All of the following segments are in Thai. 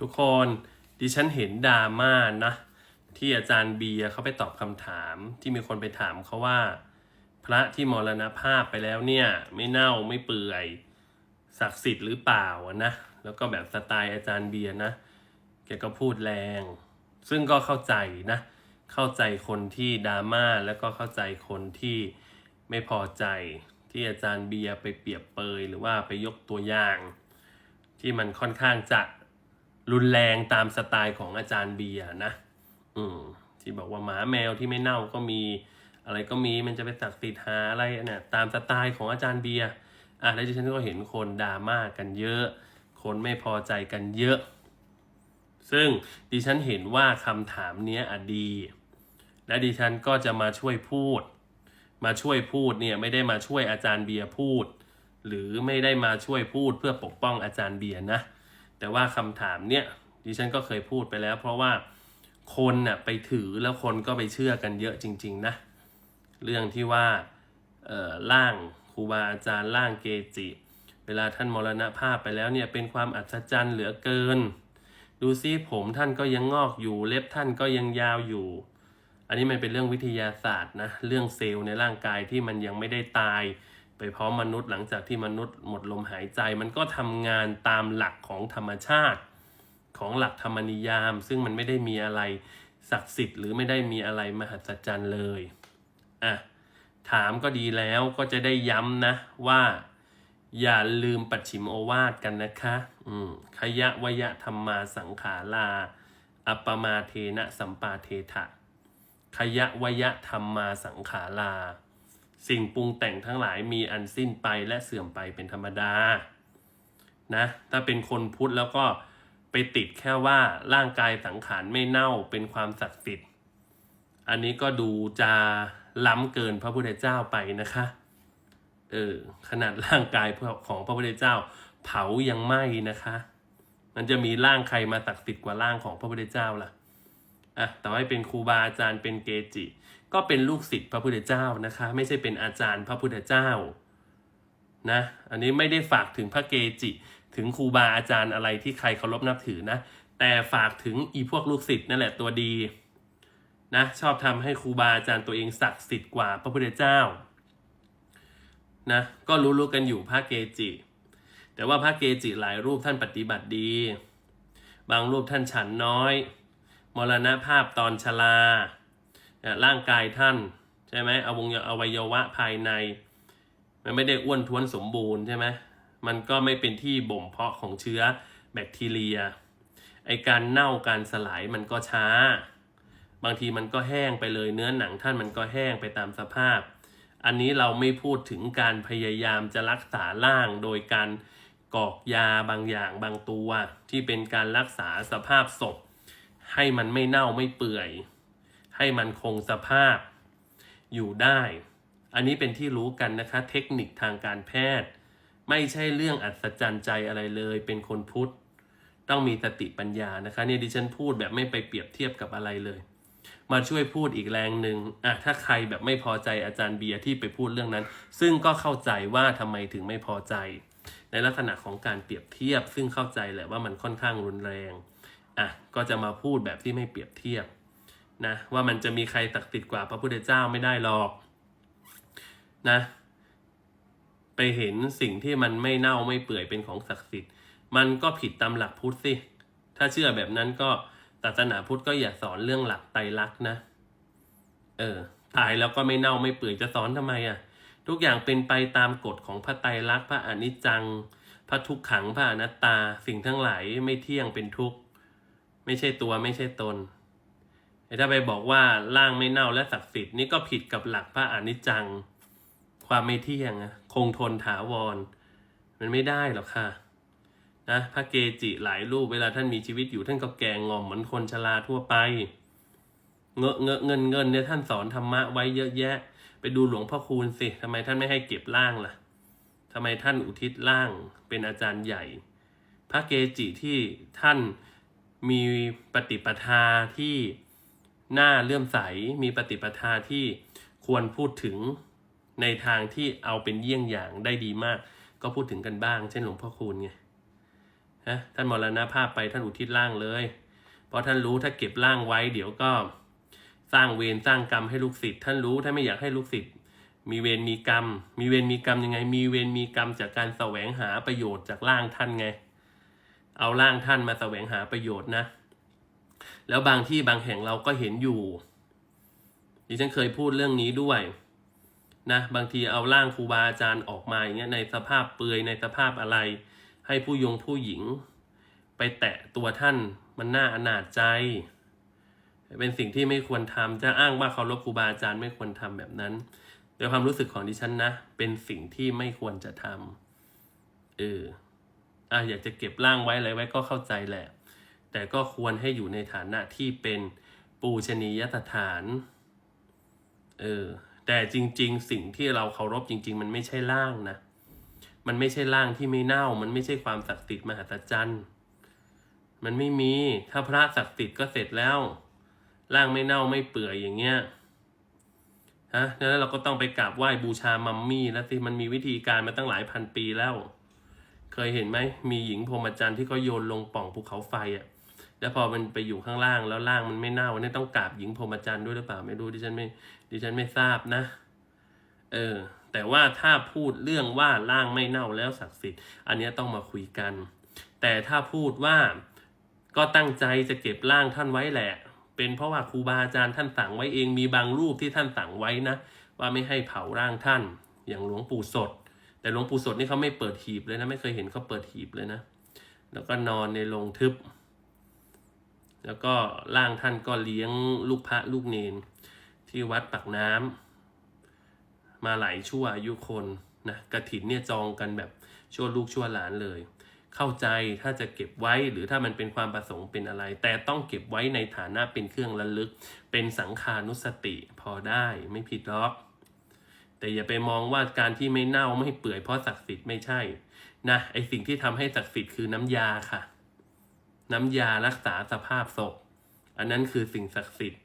ทุกคนดิฉันเห็นดราม่านะที่อาจารย์เบียเขาไปตอบคำถามที่มีคนไปถามเขาว่า พระที่มรณภาพไปแล้วเนี่ย ไม่เน่าไม่เปื่อยศักดิ์สิทธิ์หรือเปล่านะแล้วก็แบบสไตล์อาจารย์เบียนะแกก็พูดแรง ซึ่งก็เข้าใจนะ เข้าใจคนที่ดราม่าแล้วก็เข้าใจคนที่ไม่พอใจที่อาจารย์เบียร์ไปเปรียบเปยหรือว่าไปยกตัวอย่าง ที่มันค่อนข้างจะ รุนแรงตามสไตล์ของอาจารย์เบียนะ อืม ที่บอกว่าหมาแมวที่ไม่เน่าก็มี อะไรก็มีมันจะไปศักดิ์สิทธิ์หาอะไรเนี่ยตามสไตล์ของอาจารย์เบียอะแล้วดิฉันก็เห็นคนดราม่ากันเยอะ คนไม่พอใจกันเยอะ ซึ่งดิฉันเห็นว่าคำถามเนี้ยอะดี และดิฉันก็จะมาช่วยพูด มาช่วยพูดเนี่ยไม่ได้มาช่วยอาจารย์เบียร์พูด หรือไม่ได้มาช่วยพูดเพื่อปกป้องอาจารย์เบียร์นะ แต่ว่าคำถามเนี่ยดิฉันก็เคยพูดไปแล้ว เพราะว่าคนน่ะไปถือแล้วคนก็ไปเชื่อกันเยอะจริง ๆ นะ เรื่องที่ว่าเอ่อร่างครูบาอาจารย์ร่างเกจิ เวลาท่านมรณภาพไปแล้วเนี่ยเป็นความอัศจรรย์เหลือเกิน ดูซิผมท่านก็ยังงอกอยู่เล็บท่านก็ยังยาวอยู่ อันนี้มันเป็นเรื่องวิทยาศาสตร์นะเรื่องเซลล์ในร่างกายที่มันยังไม่ได้ตาย ไปพร้อมมนุษย์หลังจากที่มนุษย์หมดลมหายใจ มันก็ทำงานตามหลักของธรรมชาติ ของหลักธรรมนิยาม ซึ่งมันไม่ได้มีอะไรศักดิ์สิทธิ์หรือไม่ได้มีอะไรมหัศจรรย์เลยอะถามก็ดีแล้วก็จะได้ย้ำนะว่า อย่าลืมปัจฉิมโอวาทกันนะคะ อืมขยะวยะธรรมาสังขารา อัปมาเทนะสัมปาเทถะขยะวยะธรรมาสังขารา สิ่งปรุงแต่งทั้งหลายมีอันสิ้นไปและเสื่อมไปเป็นธรรมดา นะ ถ้าเป็นคนพุทธแล้วก็ไปติดแค่ว่าร่างกายสังขารไม่เน่าเป็นความศักดิ์สิทธิ์ อันนี้ก็ดูจะล้ำเกินพระพุทธเจ้าไปนะคะ เออ ขนาดร่างกายของพระพุทธเจ้า เผายังไหม้นะคะ มันจะมีร่างใครมาศักดิ์สิทธิ์กว่าร่างของพระพุทธเจ้าล่ะ อะแต่ว่าเป็นครูบาอาจารย์เป็นเกจิ ก็เป็นลูกศิษย์พระพุทธเจ้านะคะ ไม่ใช่เป็นอาจารย์พระพุทธเจ้านะอันนี้ไม่ได้ฝากถึงพระเกจิ ถึงครูบาอาจารย์อะไรที่ใครเคารพนับถือนะ แต่ฝากถึงอีพวกลูกศิษย์นั่นแหละตัวดีนะชอบทำให้ครูบาอาจารย์ตัวเองศักดิ์สิทธิ์กว่าพระพุทธเจ้านะก็รู้ๆกันอยู่พระเกจิ แต่ว่าพระเกจิหลายรูปท่านปฏิบัติดี บางรูปท่านฉันน้อย มรณภาพตอนชราร่างกายท่านใช่ไหมอวงอวัยวะภายใน มันไม่ได้อ้วนท้วนสมบูรณ์ใช่ไหมมันก็ไม่เป็นที่บ่มเพาะของเชื้อแบคทีเรีย ไอการเน่าการสลายมันก็ช้า บางทีมันก็แห้งไปเลยเนื้อหนังท่านมันก็แห้งไปตามสภาพ อันนี้เราไม่พูดถึงการพยายามจะรักษาร่างโดยการกอกยาบางอย่างบางตัว ที่เป็นการรักษาสภาพศพ ให้มันไม่เน่าไม่เปื่อย ให้มันคงสภาพอยู่ได้ อันนี้เป็นที่รู้กันนะคะ เทคนิคทางการแพทย์ ไม่ใช่เรื่องอัศจรรย์ใจอะไรเลย เป็นคนพุทธ ต้องมีสติปัญญานะคะเนี่ยดิฉันพูดแบบไม่ไปเปรียบเทียบกับอะไรเลย มาช่วยพูดอีกแรงหนึ่งอะถ้าใครแบบไม่พอใจอาจารย์เบียร์ที่ไปพูดเรื่องนั้น ซึ่งก็เข้าใจว่าทำไมถึงไม่พอใจ ในลักษณะของการเปรียบเทียบ ซึ่งเข้าใจแหละว่ามันค่อนข้างรุนแรง อะก็จะมาพูดแบบที่ไม่เปรียบเทียบนะว่ามันจะมีใครตักติดกว่าพระพุทธเจ้าไม่ได้หรอกนะไปเห็นสิ่งที่มันไม่เน่าไม่เปื่อยเป็นของศักดิ์สิทธิ์ มันก็ผิดตามหลักพุทธสิ ถ้าเชื่อแบบนั้นก็ศาสนาพุทธก็อย่าสอนเรื่องหลักไตรลักษณ์นะ เออตายแล้วก็ไม่เน่าไม่เปื่อยจะสอนทำไมอะ ทุกอย่างเป็นไปตามกฎของพระไตรลักษณ์พระอนิจจัง พระทุกขังพระอนัตตา สิ่งทั้งหลายไม่เที่ยงเป็นทุกข์ ไม่ใช่ตัวไม่ใช่ตนถ้าไปบอกว่าร่างไม่เน่าและศักดิ์สิทธิ์นี่ก็ผิดกับหลักพระอนิจจัง ความไม่เที่ยงอะคงทนถาวร มันไม่ได้หรอกค่ะนะพระเกจิหลายรูปเวลาท่านมีชีวิตอยู่ท่านก็แก่งอมเหมือนคนชราทั่วไป เงอะเงอะเงินเงินเนี่ยท่านสอนธรรมะไว้เยอะแยะ ไปดูหลวงพ่อคูณสิทำไมท่านไม่ให้เก็บร่างล่ะทำไมท่านอุทิศร่างเป็นอาจารย์ใหญ่ พระเกจิที่ท่าน มีปฏิปทาที่น่าเลื่อมใส มีปฏิปทาที่ควรพูดถึงในทางที่เอาเป็นเยี่ยงอย่างได้ดีมาก ก็พูดถึงกันบ้าง เช่นหลวงพ่อคูณไงนะท่านมรณภาพไปท่านอุทิศร่างเลย เพราะท่านรู้ถ้าเก็บร่างไว้ เดี๋ยวก็สร้างเวรสร้างกรรมให้ลูกศิษย์ท่านรู้ถ้านไม่อยากให้ลูกศิษย์มีเวรมีกรรม มีเวรมีกรรมยังไง มีเวรมีกรรมจากการแสวงหาประโยชน์จากร่างท่านไง เอาร่างท่านมาแสวงหาประโยชน์นะ แล้วบางที่บางแห่งเราก็เห็นอยู่ ดิฉันเคยพูดเรื่องนี้ด้วยนะบางทีเอาร่างครูบาอาจารย์ออกมาอย่างเงี้ยในสภาพเปลือยในสภาพอะไร ให้ผู้ยงผู้หญิง ไปแตะตัวท่านมันน่าอนาจใจ เป็นสิ่งที่ไม่ควรทำจะอ้างว่าเคารพครูบาอาจารย์ไม่ควรทำแบบนั้นโดยความรู้สึกของดิฉันนะ เป็นสิ่งที่ไม่ควรจะทำเออ อะอยากจะเก็บร่างไว้อะไรไว้ก็เข้าใจแหละ แต่ก็ควรให้อยู่ในฐานะที่เป็นปูชนียสถานเออแต่จริง ๆ สิ่งที่เราเคารพจริง ๆ มันไม่ใช่ร่างนะ มันไม่ใช่ร่างที่ไม่เน่า มันไม่ใช่ความศักดิ์สิทธิ์มหัศจรรย์มันไม่มี ถ้าพระศักดิ์สิทธิ์ก็เสร็จแล้ว ร่างไม่เน่าไม่เปื่อยอย่างเงี้ยฮะดังนั้นเราก็ต้องไปกราบไหว้บูชามัมมี่แล้วสิมันมีวิธีการมาตั้งหลายพันปีแล้ว เคยเห็นไหมมีหญิงพรหมจรรย์ที่เขาโยนลงป่องภูเขาไฟอะ่ะแล้วพอมันไปอยู่ข้างล่างแล้วล่างมันไม่เน่าเนี่ยต้องกราบหญิงพรหมจรรย์ด้วยหรือเปล่าไม่รู้ดิฉันไม่ดิฉันไม่ทราบนะ เออ แต่ว่าถ้าพูดเรื่องว่าร่างไม่เน่าแล้วศักดิ์สิทธิ์ อันนี้ต้องมาคุยกัน แต่ถ้าพูดว่าก็ตั้งใจจะเก็บร่างท่านไว้แหละ เป็นเพราะว่าครูบาอาจารย์ท่านสั่งไว้เองมีบางรูปที่ท่านสั่งไว้นะ ว่าไม่ให้เผาร่างท่าน อย่างหลวงปู่สด แต่หลวงปู่สดนี่เขาไม่เปิดหีบเลยนะ ไม่เคยเห็นเขาเปิดหีบเลยนะ แล้วก็นอนในโรงทึบ แล้วก็ร่างท่านก็เลี้ยงลูกพระลูกเนน ที่วัดปากน้ำมาหลายชั่วอายุคนนะกระถินเนี่ยจองกันแบบชั่วลูกชั่วหลานเลย เข้าใจถ้าจะเก็บไว้หรือถ้ามันเป็นความประสงค์เป็นอะไร แต่ต้องเก็บไว้ในฐานะเป็นเครื่องระลึก เป็นสังขานุสติพอได้ไม่ผิดหรอก แต่อย่าไปมองว่าการที่ไม่เน่าไม่เปื่อยเพราะศักดิ์สิทธิ์ไม่ใช่นะไอสิ่งที่ทำให้ศักดิ์สิทธิ์คือน้ำยาค่ะ น้ำยารักษาสภาพศพ อันนั้นคือสิ่งศักดิ์สิทธิ์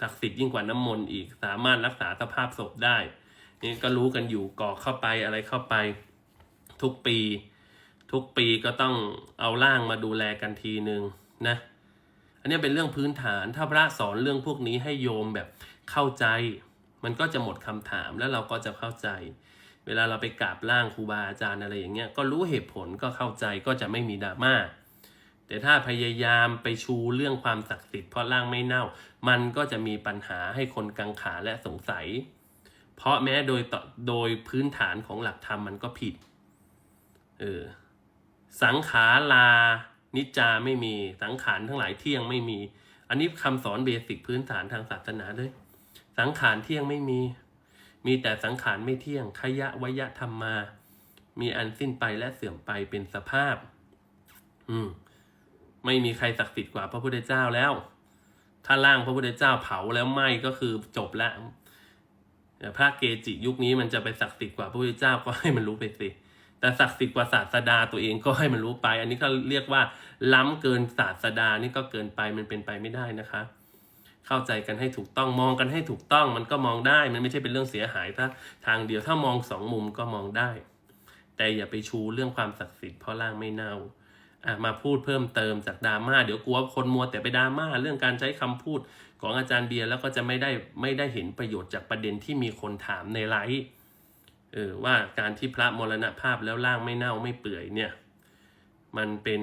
ศักดิ์สิทธิ์ยิ่งกว่าน้ำมนต์อีกสามารถรักษาสภาพศพได้นี่ก็รู้กันอยู่ก่อเข้าไปอะไรเข้าไป ทุกปี ทุกปีก็ต้องเอาร่างมาดูแลกันทีหนึ่งนะ อันนี้เป็นเรื่องพื้นฐานถ้าพระสอนเรื่องพวกนี้ให้โยมแบบเข้าใจ มันก็จะหมดคำถามแล้วเราก็จะเข้าใจ เวลาเราไปกราบร่างครูบาอาจารย์อะไรอย่างเงี้ยก็รู้เหตุผลก็เข้าใจก็จะไม่มีดราม่าแต่ถ้าพยายามไปชูเรื่องความศักดิ์สิทธิ์เพราะร่างไม่เน่า มันก็จะมีปัญหาให้คนกังขาและสงสัย เพราะแม้โดยต่อโดยพื้นฐานของหลักธรรมมันก็ผิดเออสังขารานิจจาไม่มีสังขารทั้งหลายเที่ยงไม่มี อันนี้คำสอนเบสิกพื้นฐานทางศาสนาเลย สังขารเที่ยงไม่มี มีแต่สังขารไม่เที่ยงขยะวยะธรรมมา มีอันสิ้นไปและเสื่อมไปเป็นสภาพ อืม ไม่มีใครศักดิ์สิทธิ์กว่าพระพุทธเจ้าแล้ว ถ้าร่างพระพุทธเจ้าเผาแล้วไหม้ก็คือจบแล้วพระเกจิยุคนี้มันจะไปศักดิ์สิทธิ์กว่าพระพุทธเจ้าก็ให้มันรู้ไปสิ แต่ศักดิ์สิทธิ์กว่าศาสดาตัวเองก็ให้มันรู้ไป อันนี้ก็เรียกว่าล้ำเกินศาสดานี่ก็เกินไปมันเป็นไปไม่ได้นะคะ เข้าใจกันให้ถูกต้องมองกันให้ถูกต้องมันก็มองได้ มันไม่ใช่เป็นเรื่องเสียหายถ้าทางเดียวถ้ามองสองมุมก็มองได้ แต่อย่าไปชูเรื่องความศักดิ์สิทธิ์เพราะร่างไม่เน่าอะมาพูดเพิ่มเติมจากดราม่าเดี๋ยวกลัวคนมัวแต่ไปดราม่าเรื่องการใช้คำพูดของอาจารย์เบียร์แล้วก็จะไม่ได้ไม่ได้เห็นประโยชน์จากประเด็นที่มีคนถามในไลฟ์เออว่าการที่พระมรณภาพแล้วร่างไม่เน่าไม่เปื่อยเนี่ย มันเป็น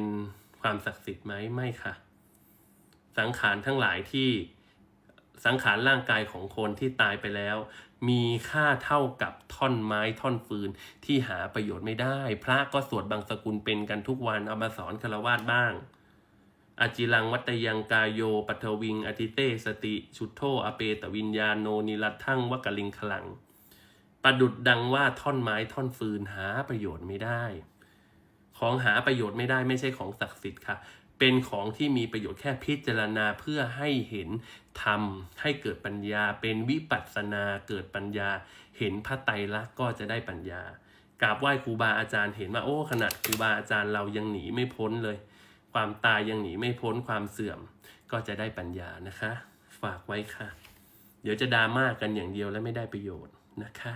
ความศักดิ์สิทธิ์ไหมไม่ค่ะ สังขารทั้งหลายที่ สังขารร่างกายของคนที่ตายไปแล้ว มีค่าเท่ากับท่อนไม้ท่อนฟืนที่หาประโยชน์ไม่ได้ พระก็สวดบางสกุลเป็นกันทุกวันเอามาสอนคารวาสบ้างอาจิลังวัตยังกายโยปัทวิงอติเตสติ ชุดโทอเปตวิญญาโนนิรัตทั้งวกลิงคลัง ประดุดดังว่าท่อนไม้ท่อนฟืนหาประโยชน์ไม่ได้ ของหาประโยชน์ไม่ได้ไม่ใช่ของศักดิ์สิทธิ์ค่ะ เป็นของที่มีประโยชน์แค่พิจารณาเพื่อให้เห็นธรรมให้เกิดปัญญา เป็นวิปัสสนาเกิดปัญญา เห็นพระไตรลักษณ์ก็จะได้ปัญญากราบไหว้ครูบาอาจารย์เห็นว่าโอ้ขนาดครูบาอาจารย์เรายังหนีไม่พ้นเลย ความตายยังหนีไม่พ้นความเสื่อม ก็จะได้ปัญญานะคะ ฝากไว้ค่ะ เดี๋ยวจะดราม่ากันอย่างเดียวแล้วไม่ได้ประโยชน์นะคะ